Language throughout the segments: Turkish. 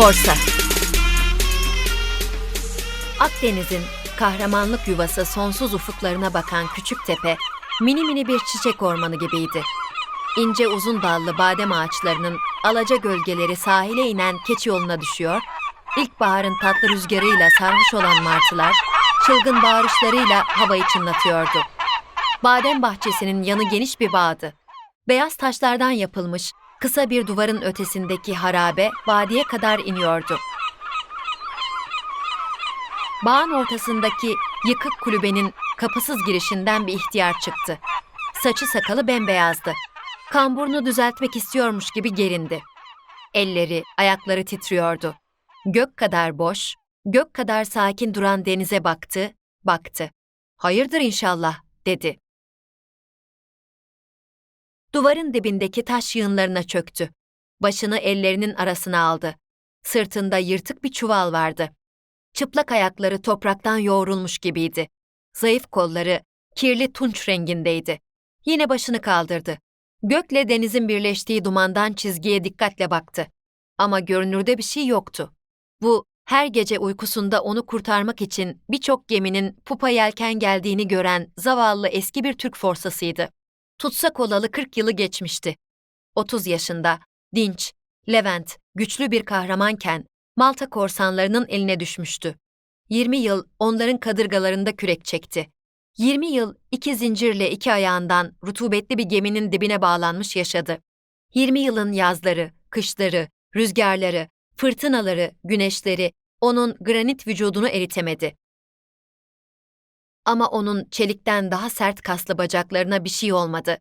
Forsa Akdeniz'in kahramanlık yuvası sonsuz ufuklarına bakan küçük tepe, mini mini bir çiçek ormanı gibiydi. İnce uzun dallı badem ağaçlarının alaca gölgeleri sahile inen keçi yoluna düşüyor, ilkbaharın tatlı rüzgarıyla sarhoş olan martılar, çılgın bağırışlarıyla havayı çınlatıyordu. Badem bahçesinin yanı geniş bir bağdı. Beyaz taşlardan yapılmış kısa bir duvarın ötesindeki harabe vadiye kadar iniyordu. Bağın ortasındaki yıkık kulübenin kapısız girişinden bir ihtiyar çıktı. Saçı sakalı bembeyazdı. Kamburunu düzeltmek istiyormuş gibi gerindi. Elleri, ayakları titriyordu. Gök kadar boş, gök kadar sakin duran denize baktı, baktı. Hayırdır inşallah, dedi. Duvarın dibindeki taş yığınlarına çöktü. Başını ellerinin arasına aldı. Sırtında yırtık bir çuval vardı. Çıplak ayakları topraktan yoğrulmuş gibiydi. Zayıf kolları kirli tunç rengindeydi. Yine başını kaldırdı. Gökle denizin birleştiği dumandan çizgiye dikkatle baktı. Ama görünürde bir şey yoktu. Bu her gece uykusunda onu kurtarmak için birçok geminin pupa yelken geldiğini gören zavallı eski bir Türk forsasıydı. Tutsak olalı 40 yılı geçmişti. 30 yaşında, dinç, Levent, güçlü bir kahramanken Malta korsanlarının eline düşmüştü. 20 yıl onların kadırgalarında kürek çekti. 20 yıl iki zincirle iki ayağından rutubetli bir geminin dibine bağlanmış yaşadı. 20 yılın yazları, kışları, rüzgarları, fırtınaları, güneşleri onun granit vücudunu eritemedi. Ama onun çelikten daha sert kaslı bacaklarına bir şey olmadı.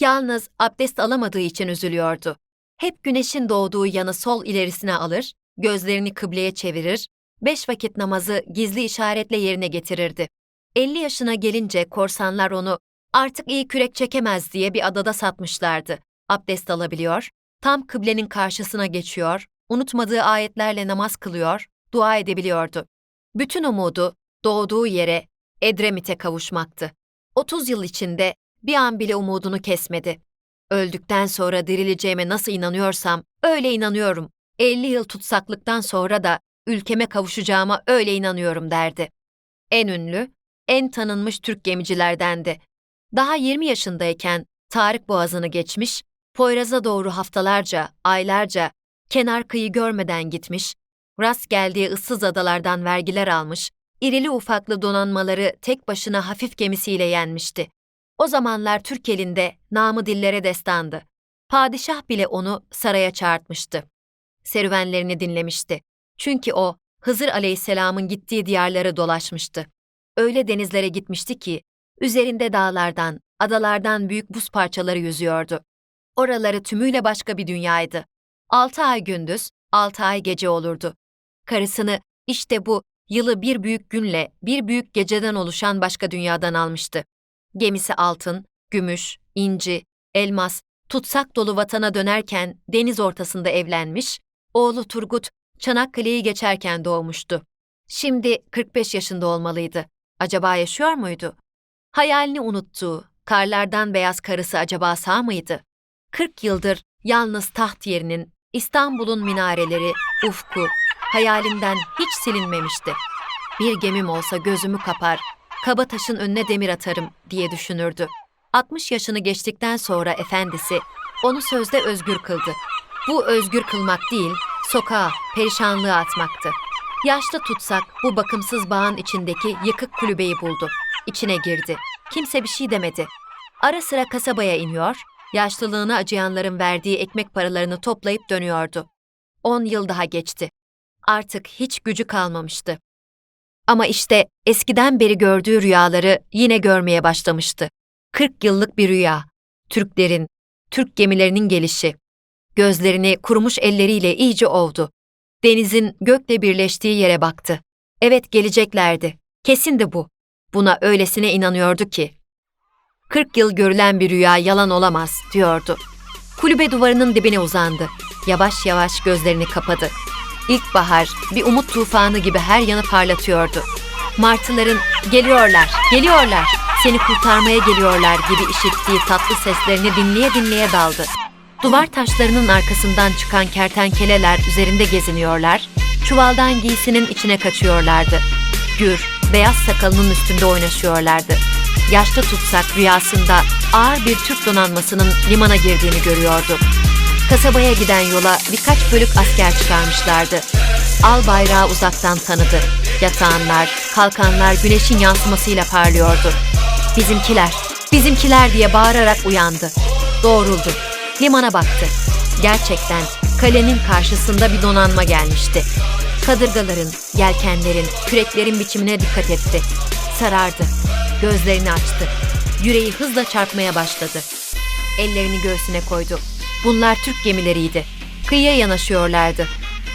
Yalnız abdest alamadığı için üzülüyordu. Hep güneşin doğduğu yanı sol ilerisine alır, gözlerini kıbleye çevirir, beş vakit namazı gizli işaretle yerine getirirdi. 50 yaşına gelince korsanlar onu artık iyi kürek çekemez diye bir adada satmışlardı. Abdest alabiliyor, tam kıblenin karşısına geçiyor, unutmadığı ayetlerle namaz kılıyor, dua edebiliyordu. Bütün umudu doğduğu yere Edremit'e kavuşmaktı. 30 yıl içinde bir an bile umudunu kesmedi. Öldükten sonra dirileceğime nasıl inanıyorsam öyle inanıyorum. 50 yıl tutsaklıktan sonra da ülkeme kavuşacağıma öyle inanıyorum derdi. En ünlü, en tanınmış Türk gemicilerdendi. Daha 20 yaşındayken Tarık Boğazı'nı geçmiş, Poyraz'a doğru haftalarca, aylarca kenar kıyı görmeden gitmiş, rast geldiği ıssız adalardan vergiler almış, irili ufaklı donanmaları tek başına hafif gemisiyle yenmişti. O zamanlar Türk elinde namı dillere destandı. Padişah bile onu saraya çağırtmıştı. Serüvenlerini dinlemişti. Çünkü o Hızır Aleyhisselam'ın gittiği diyarları dolaşmıştı. Öyle denizlere gitmişti ki üzerinde dağlardan, adalardan büyük buz parçaları yüzüyordu. Oraları tümüyle başka bir dünyaydı. Altı ay gündüz, altı ay gece olurdu. Karısını işte bu yılı bir büyük günle, bir büyük geceden oluşan başka dünyadan almıştı. Gemisi altın, gümüş, inci, elmas, tutsak dolu vatana dönerken deniz ortasında evlenmiş, oğlu Turgut Çanakkale'yi geçerken doğmuştu. Şimdi 45 yaşında olmalıydı. Acaba yaşıyor muydu? Hayalini unuttuğu, karlardan beyaz karısı acaba sağ mıydı? 40 yıldır yalnız taht yerinin, İstanbul'un minareleri, ufku, hayalimden hiç silinmemişti. Bir gemim olsa gözümü kapar, kaba taşın önüne demir atarım diye düşünürdü. 60 yaşını geçtikten sonra efendisi onu sözde özgür kıldı. Bu özgür kılmak değil, sokağa, perişanlığa atmaktı. Yaşlı tutsak bu bakımsız bağın içindeki yıkık kulübeyi buldu. İçine girdi. Kimse bir şey demedi. Ara sıra kasabaya iniyor, yaşlılığına acıyanların verdiği ekmek paralarını toplayıp dönüyordu. On yıl daha geçti. Artık hiç gücü kalmamıştı. Ama işte eskiden beri gördüğü rüyaları yine görmeye başlamıştı. 40 yıllık bir rüya. Türklerin, Türk gemilerinin gelişi. Gözlerini kurumuş elleriyle iyice ovdu. Denizin gökle birleştiği yere baktı. Evet geleceklerdi. Kesindi bu. Buna öylesine inanıyordu ki. 40 yıl görülen bir rüya yalan olamaz, diyordu. Kulübe duvarının dibine uzandı. Yavaş yavaş gözlerini kapadı. İlkbahar bir umut tufanı gibi her yanı parlatıyordu. Martıların geliyorlar, geliyorlar, seni kurtarmaya geliyorlar gibi işittiği tatlı seslerini dinleye dinleye daldı. Duvar taşlarının arkasından çıkan kertenkeleler üzerinde geziniyorlar, çuvaldan giysinin içine kaçıyorlardı. Gür, beyaz sakalının üstünde oynaşıyorlardı. Yaşlı tutsak rüyasında ağır bir Türk donanmasının limana girdiğini görüyordu. Kasabaya giden yola birkaç bölük asker çıkarmışlardı. Al bayrağı uzaktan tanıdı. Yatağanlar, kalkanlar güneşin yansımasıyla parlıyordu. Bizimkiler, bizimkiler diye bağırarak uyandı. Doğruldu. Limana baktı. Gerçekten kalenin karşısında bir donanma gelmişti. Kadırgaların, yelkenlerin, küreklerin biçimine dikkat etti. Sarardı. Gözlerini açtı. Yüreği hızla çarpmaya başladı. Ellerini göğsüne koydu. Bunlar Türk gemileriydi. Kıyıya yanaşıyorlardı.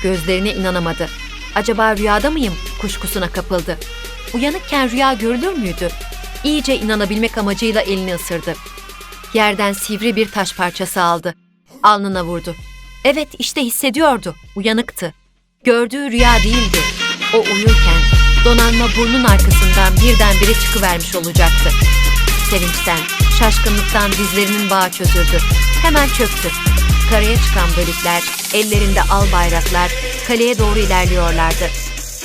Gözlerine inanamadı. Acaba rüyada mıyım? Kuşkusuna kapıldı. Uyanıkken rüya görülür müydü? İyice inanabilmek amacıyla elini ısırdı. Yerden sivri bir taş parçası aldı. Alnına vurdu. Evet işte hissediyordu. Uyanıktı. Gördüğü rüya değildi. O uyurken donanma burnun arkasından birdenbire çıkıvermiş olacaktı. Sevinçten, şaşkınlıktan dizlerinin bağı çözüldü. Hemen çöktü. Karaya çıkan bölükler, ellerinde al bayraklar, kaleye doğru ilerliyorlardı.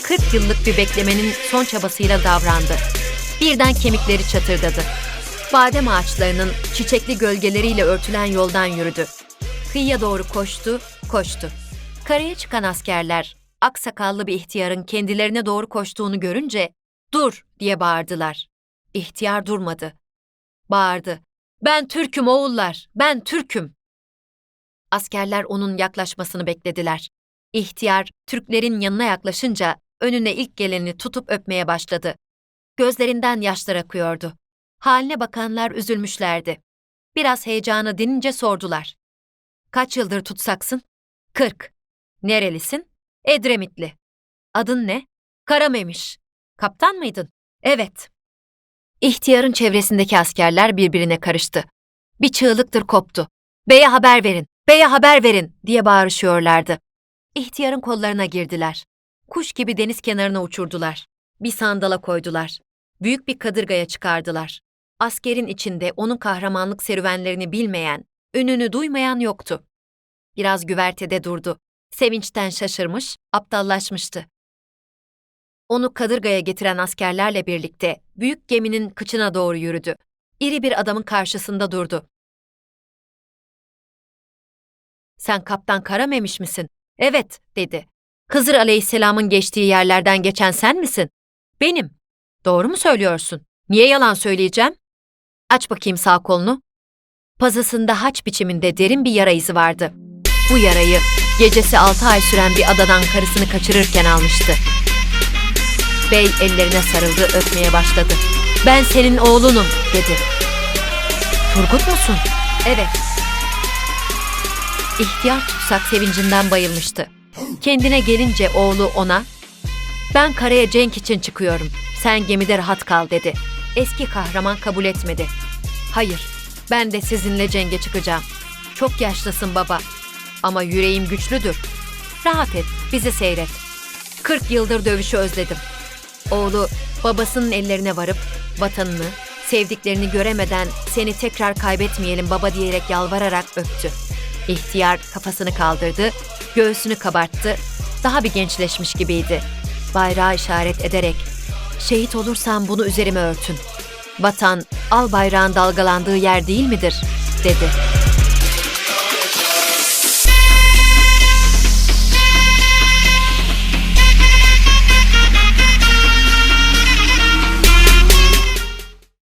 40 yıllık bir beklemenin son çabasıyla davrandı. Birden kemikleri çatırdadı. Badem ağaçlarının çiçekli gölgeleriyle örtülen yoldan yürüdü. Kıyıya doğru koştu, koştu. Karaya çıkan askerler, aksakallı bir ihtiyarın kendilerine doğru koştuğunu görünce "Dur!" diye bağırdılar. İhtiyar durmadı. Bağırdı. "Ben Türk'üm oğullar, ben Türk'üm." Askerler onun yaklaşmasını beklediler. İhtiyar Türklerin yanına yaklaşınca önüne ilk geleni tutup öpmeye başladı. Gözlerinden yaşlar akıyordu. Haline bakanlar üzülmüşlerdi. Biraz heyecanı dinince sordular. Kaç yıldır tutsaksın? Kırk. Nerelisin? Edremitli. Adın ne? Karamemiş. Kaptan mıydın? Evet. İhtiyarın çevresindeki askerler birbirine karıştı. Bir çığlıktır koptu. Beye haber verin, beye haber verin diye bağırışıyorlardı. İhtiyarın kollarına girdiler. Kuş gibi deniz kenarına uçurdular. Bir sandala koydular. Büyük bir kadırgaya çıkardılar. Askerin içinde onun kahramanlık serüvenlerini bilmeyen, önünü duymayan yoktu. Biraz güvertede durdu. Sevinçten şaşırmış, aptallaşmıştı. Onu kadırgaya getiren askerlerle birlikte büyük geminin kıçına doğru yürüdü. İri bir adamın karşısında durdu. Sen kaptan Karamemiş misin? Evet, dedi. Hızır aleyhisselamın geçtiği yerlerden geçen sen misin? Benim. Doğru mu söylüyorsun? Niye yalan söyleyeceğim? Aç bakayım sağ kolunu. Pazısında haç biçiminde derin bir yara izi vardı. Bu yarayı gecesi altı ay süren bir adadan karısını kaçırırken almıştı. Bey ellerine sarıldı, öpmeye başladı. Ben senin oğlunum, dedi. Turgut musun? Evet. İhtiyar tutsak sevincinden bayılmıştı. Kendine gelince oğlu ona, ben karaya cenk için çıkıyorum, sen gemide rahat kal dedi. Eski kahraman kabul etmedi. Hayır, ben de sizinle cenge çıkacağım. Çok yaşlısın baba. Ama yüreğim güçlüdür. Rahat et, bizi seyret. 40 yıldır dövüşü özledim. Oğlu babasının ellerine varıp vatanını, sevdiklerini göremeden seni tekrar kaybetmeyelim baba diyerek yalvararak öptü. İhtiyar kafasını kaldırdı, göğsünü kabarttı, daha bir gençleşmiş gibiydi. Bayrağı işaret ederek, şehit olursam bunu üzerime örtün. Vatan, al bayrağın dalgalandığı yer değil midir? dedi.